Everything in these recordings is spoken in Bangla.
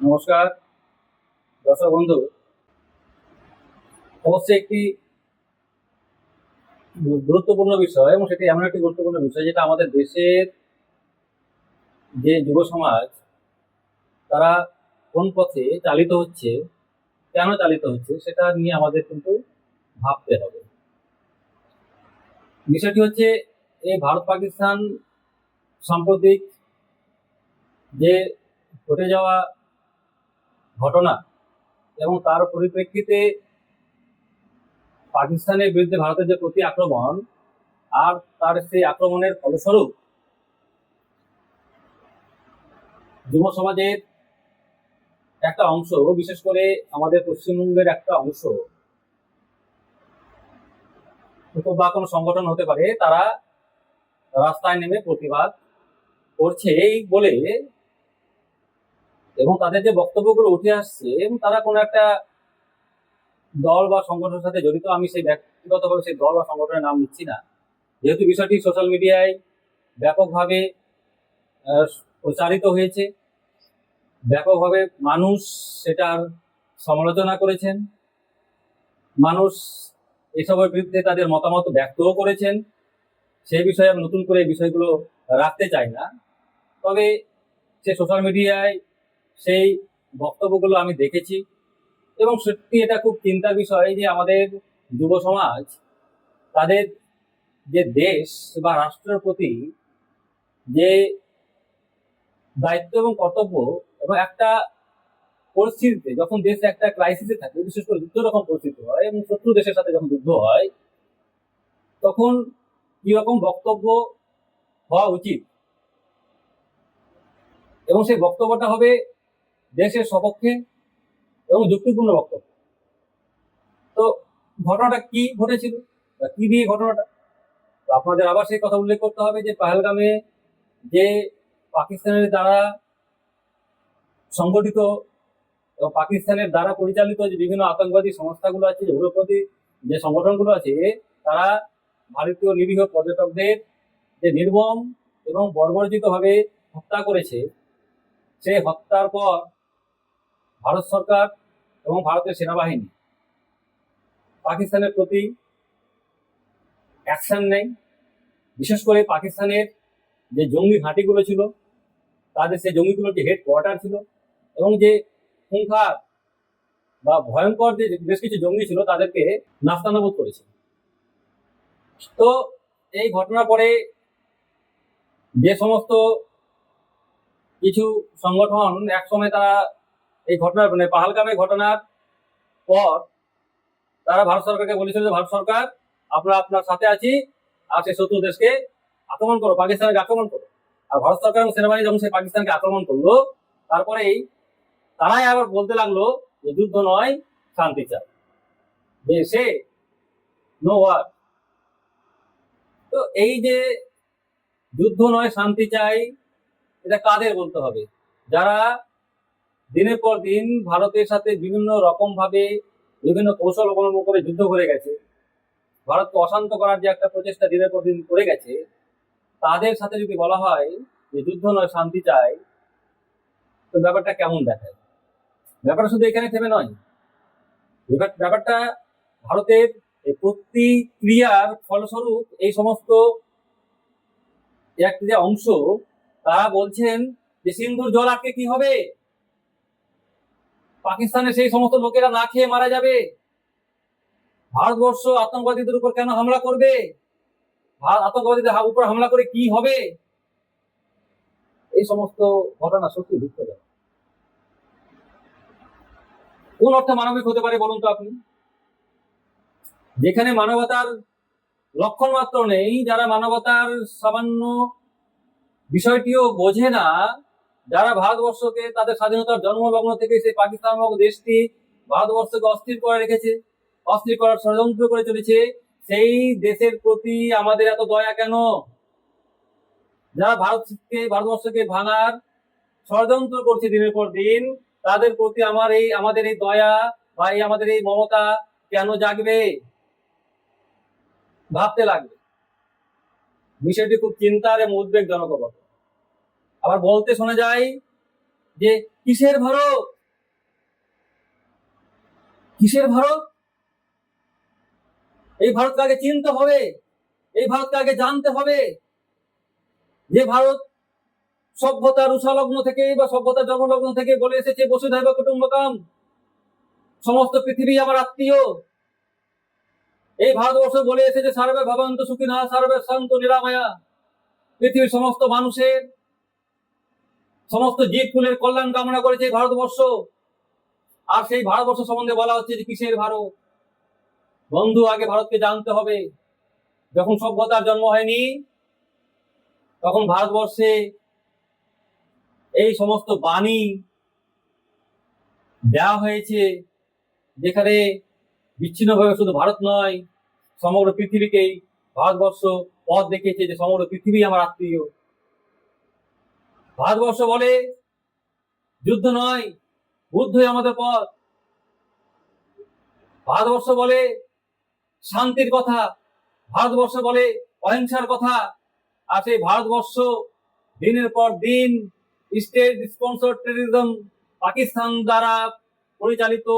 নমস্কার। দর্শক বন্ধু, অবশ্যই একটি গুরুত্বপূর্ণ বিষয় এবং সেটি এমন একটি গুরুত্বপূর্ণ বিষয় যেটা আমাদের দেশের যে যুব সমাজ, তারা কোন পথে চালিত হচ্ছে, কেন চালিত হচ্ছে, সেটা নিয়ে আমাদের কিন্তু ভাবতে হবে। বিষয়টি হচ্ছে এই ভারত পাকিস্তান সাম্প্রতিক যে ঘটে যাওয়া ঘটনা এবং তার পরিপ্রেক্ষিতে পাকিস্তানের বিরুদ্ধে ভারতের যে প্রতি আক্রমণ আর তার সেই আক্রমণের ফলস্বরূপ যুব সমাজের একটা অংশ, বিশেষ করে আমাদের পশ্চিমবঙ্গের একটা অংশ বা কোনো সংগঠন হতে পারে, তারা রাস্তায় নেমে প্রতিবাদ করছে। এই বলে এবং তাদের যে বক্তব্যগুলো উঠে আসছে, এবং তারা কোনো একটা দল বা সংগঠনের সাথে জড়িত, আমি সেই ব্যক্তিগতভাবে সেই দল বা সংগঠনের নাম নিচ্ছি না। যেহেতু বিষয়টি সোশ্যাল মিডিয়ায় ব্যাপকভাবে প্রচারিত হয়েছে, ব্যাপকভাবে মানুষ সেটার সমালোচনা করেছেন, মানুষ এসবের বিরুদ্ধে তাদের মতামত ব্যক্তও করেছেন সেই বিষয়ে আমি নতুন করে বিষয়গুলো রাখতে চাই না। তবে সে সোশ্যাল মিডিয়ায় সেই বক্তব্যগুলো আমি দেখেছি। এবং সত্যি এটা খুব চিন্তার বিষয় যে আমাদের যুব সমাজ, তাদের যে দেশ বা রাষ্ট্রের প্রতি যে দায়িত্ব এবং কর্তব্য এবং একটা পরিস্থিতিতে যখন দেশ একটা ক্রাইসিসে থাকে, বিশেষ করে যুদ্ধ রকম পরিস্থিতি হয় এবং শত্রু দেশের সাথে যখন যুদ্ধ হয়, তখন কি রকম বক্তব্য হওয়া উচিত? এবং সেই বক্তব্যটা হবে দেশের সপক্ষে এবং যুক্তিপূর্ণ বক্তব্য। তো ঘটনাটা কি ঘটেছিল বা কি দিয়ে ঘটনাটা? তো আপনাদের আবার সেই কথা উল্লেখ করতে হবে যে পাহেলগামে যে পাকিস্তানের দ্বারা সংগঠিত এবং পাকিস্তানের দ্বারা পরিচালিত যে বিভিন্ন আতঙ্কবাদী সংস্থাগুলো আছে, যে উগ্রপন্থী যে সংগঠনগুলো আছে তারা ভারতীয় নিরীহ পর্যটকদের যে নির্মম এবং বর্বরচিতভাবে হত্যা করেছে সেই হত্যার পর ভারত সরকার এবং ভারতের সেনাবাহিনী। পাকিস্তানের প্রতি অ্যাকশন নেয় বিশেষ করে পাকিস্তানের যে জঙ্গি ঘাঁটিগুলো ছিল, তাদের সেই জঙ্গিগুলোর যে হেড কোয়ার্টার ছিল এবং যে খুঙ্খার বা ভয়ঙ্কর যে বেশ কিছু জঙ্গি ছিল, তাদেরকে নাস্তানাবোধ করেছে। তো এই ঘটনার পরে যে সমস্ত কিছু সংগঠন একসময় তারা এই ঘটনার মানে পাহালগামের ঘটনার পর তারা ভারত সরকারকে বলেছিল যে, ভারত সরকার, আমরা আপনার সাথে আছি। আর সেই শত্রু দেশকে আক্রমণ করো, পাকিস্তানকে আক্রমণ করো। আর ভারত সরকার এবং সেনাবাহিনী যখন সেই পাকিস্তানকে আক্রমণ করল তারপরেই তারাই আবার বলতে লাগল যে, যুদ্ধ নয়, শান্তি চাই। যে সে নো ওয়ার তো এই যে যুদ্ধ নয়, শান্তি চাই, এটা কাদের বলতে হবে? যারা দিনের পর দিন ভারতের সাথে বিভিন্ন রকম ভাবে বিভিন্ন কৌশল অবলম্বন করে যুদ্ধ করে গেছে। ভারতকে অশান্ত করার যে একটা প্রচেষ্টা দিনের পর দিন করে গেছে, তাদের সাথে যদি বলা হয় যে যুদ্ধ নয়, শান্তি চাই, তো ব্যাপারটা কেমন দেখায়? ব্যাপারটা শুধু এখানে থেমে নয়। ব্যাপার- ব্যাপারটা ভারতের প্রতিক্রিয়ার ফলস্বরূপ এই সমস্ত এক যে অংশ, তারা বলছেন যে সিন্ধুর জল আটকে কি হবে? পাকিস্তানের সেই সমস্ত লোকেরা না খেয়ে মারা যাবে? ভারতবর্ষ আতঙ্কবাদীদের উপর কেন হামলা করবে? আতঙ্কবাদীদের উপর হামলা করে কি হবে? এই সমস্ত ঘটনা সত্যি দুঃখজনক। কোন অর্থে মানবিক হতে পারে বলুন তো আপনি? যেখানে মানবতার লক্ষণ মাত্র নেই, যারা মানবতার সামান্য বিষয়টিও বোঝে না যারা ভারতবর্ষকে তাদের স্বাধীনতার জন্মলগ্ন থেকে সেই পাকিস্তান দেশটি ভারতবর্ষকে অস্থির করে রেখেছে, অস্থির করার ষড়যন্ত্র করে চলেছে, সেই দেশের প্রতি আমাদের এত দয়া কেন? যারা ভারতকে, ভারতবর্ষকে ভাঙার ষড়যন্ত্র করছে দিনের পর দিন, তাদের প্রতি আমার এই, আমাদের এই দয়া বা এই আমাদের এই মমতা কেন জাগবে? ভাবতে লাগবে। বিষয়টি খুব চিন্তার এবং উদ্বেগজনক অবস্থা। আবার বলতে শোনা যায় যে কিসের ভারত? কিসের ভারত? এই ভারতকে আগে চিনতে হবে, এই ভারতকে আগে জানতে হবে যে ভারত সভ্যতার উষালগ্ন থেকে বা সভ্যতার জন্মলগ্ন থেকে বলে এসেছে বসুধৈব কুটুম্বকম। সমস্ত পৃথিবী আমার আত্মীয়। এই ভারতবর্ষ বলে এসেছে, সার্বে ভবন্ত সুখিনা, সার্বে শান্ত নিরাময়া। পৃথিবীর সমস্ত মানুষের সমস্ত জীব ফুলের কল্যাণ কামনা করেছে ভারতবর্ষ। আর সেই ভারতবর্ষ সম্বন্ধে বলা হচ্ছে যে কিসের ভারত? বন্ধু, আগে ভারতকে জানতে হবে। যখন সভ্যতার জন্ম হয়নি, তখন ভারতবর্ষে এই সমস্ত বাণী দেওয়া হয়েছে, যেখানে বিচ্ছিন্নভাবে শুধু ভারত নয়, সমগ্র পৃথিবীকেই ভারতবর্ষ পথ দেখিয়েছে যে সমগ্র পৃথিবী আমার আত্মীয়। ভারতবর্ষ বলে, যুদ্ধ নয় বুদ্ধই আমাদের পথ। ভারতবর্ষ বলে, শান্তির কথা। ভারতবর্ষ বলে, অহিংসার কথা। আর সেই ভারতবর্ষ দিনের পর দিন স্টেট স্পন্সর টেরিজম পাকিস্তান দ্বারা পরিচালিত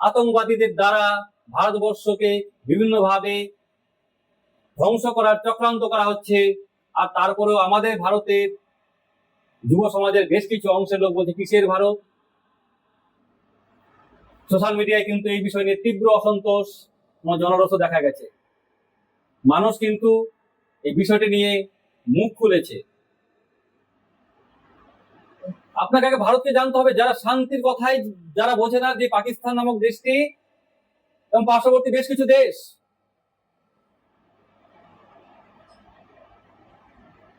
আতঙ্কবাদীদের দ্বারা ভারতবর্ষকে বিভিন্নভাবে ধ্বংস করার চক্রান্ত করা হচ্ছে। আর তারপরেও আমাদের ভারতের যুব সমাজের বেশ কিছু অংশের লোক বলছে, কিসের ভারত? সোশ্যাল মিডিয়ায় কিন্তু এই বিষয় নিয়ে তীব্র অসন্তোষ জনরস দেখা গেছে। মানুষ কিন্তু এই বিষয়টি নিয়ে মুখ খুলেছে। আপনাকে আগে ভারতকে জানতে হবে, যারা শান্তির কথাই যারা বোঝে না যে পাকিস্তান নামক দেশটি এবং পার্শ্ববর্তী বেশ কিছু দেশ,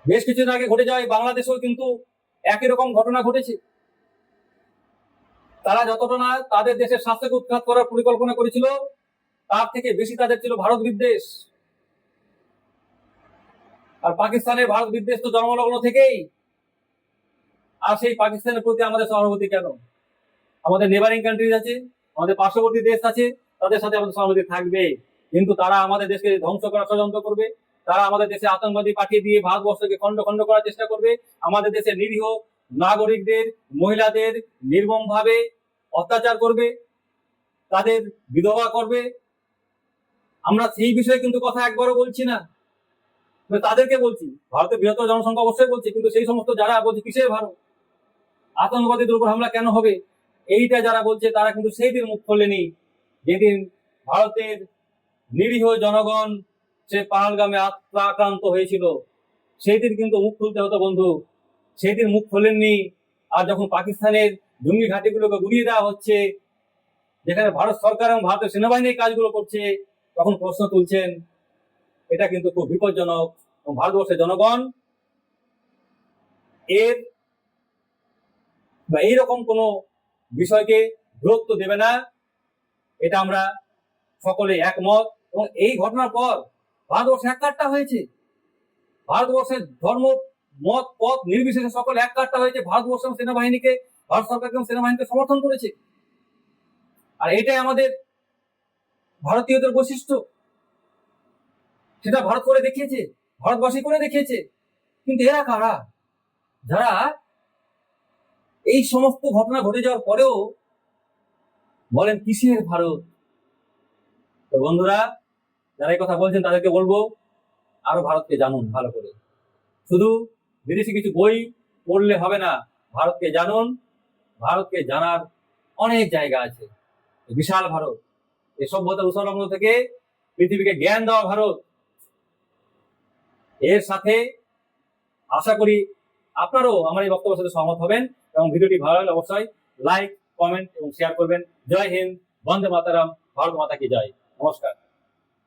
বেশ কিছুদিন আগে ঘটে যায়, বাংলাদেশেও কিন্তু একই রকম ঘটনা ঘটেছে। তারা যতটা না তাদের দেশের স্বাস্থ্যকে উৎখাত করার পরিকল্পনা করেছিল, তার থেকে বেশি তাদের ছিল ভারত বিদ্বেষ। আর পাকিস্তানের ভারত বিদ্বেষ তো জন্মলগ্ন থেকেই। আর সেই পাকিস্তানের প্রতি আমাদের সহানুভূতি কেন? আমাদের নেবারিং কান্ট্রিজ আছে, আমাদের পার্শ্ববর্তী দেশ আছে, তাদের সাথে আমাদের সহানুভূতি থাকবে। কিন্তু তারা আমাদের দেশকে ধ্বংস করার ষড়যন্ত্র করবে। তারা আমাদের দেশে আতঙ্কবাদী পাঠিয়ে দিয়ে ভারতবর্ষকে খণ্ড খণ্ড করার চেষ্টা করবে। আমাদের দেশের নিরীহ নাগরিকদের, মহিলাদের নির্মম ভাবে অত্যাচার করবে, তাদের বিধবা করবে। আমরা সেই বিষয়ে কিন্তু কথা একবারও বলছি না। তাদেরকে বলছি, ভারতের বৃহত্তর জনসংখ্যা অবশ্যই বলছি, কিন্তু সেই সমস্ত যারা বলছে কিসের ভারত? আতঙ্কবাদীদের উপর হামলা কেন হবে? এইটা যারা বলছে, তারা কিন্তু সেই দিন মুখ খোলেনি যেদিন ভারতের নিরীহ জনগণ সে পাহালগামে আত্মা আক্রান্ত হয়েছিল। সেই দিন কিন্তু মুখ খুলতে হতো, বন্ধু। সেই দিন মুখ খোলেননি। আর যখন পাকিস্তানের জঙ্গি ঘাটিগুলোকে গুড়িয়ে দেওয়া হচ্ছে, যেখানে ভারত সরকার এবং ভারতের সেনাবাহিনী এই কাজগুলো করছে, তখন প্রশ্ন তুলছেন, এটা কিন্তু খুব বিপজ্জনক। এবং ভারতবর্ষের জনগণ এর বা এইরকম কোনো বিষয়কে গুরুত্ব দেবে না। এটা আমরা সকলে একমত। এবং এই ঘটনার পর ভারতবর্ষ একাট্টা হয়েছে। ভারতবর্ষের ধর্ম, মত, পথ নির্বিশেষে সকল এক হয়েছে। ভারতবর্ষ সেনাবাহিনীকে, ভারত সরকারকে এবং সেনাবাহিনীকে সমর্থন করেছে। আর এটাই আমাদের ভারতীয়দের বৈশিষ্ট্য। সেটা ভারত করে দেখিয়েছে, ভারতবাসী করে দেখিয়েছে। কিন্তু এরা কারা? যারা এই সমস্ত ঘটনা ঘটে যাওয়ার পরেও বলেন, কিসের ভারত? তো বন্ধুরা যারা এই কথা বলছেন, তাদেরকে বলব, আরও ভারতকে জানুন ভালো করে। শুধু বিদেশি কিছু বই পড়লে হবে না, ভারতকে জানুন, ভারতকে জানার অনেক জায়গা আছে। বিশাল ভারত, এই সভ্যতার উৎসলগ্ন থেকে পৃথিবীকে জ্ঞান দেওয়া ভারত। এর সাথে আশা করি আপনারাও আমার এই বক্তব্যের সাথে সহমত হবেন এবং ভিডিওটি ভালো লাগলে অবশ্যই লাইক, কমেন্ট এবং শেয়ার করবেন। জয় হিন্দ, বন্দে মাতারাম, ভারত মাতা কি জয়। নমস্কার।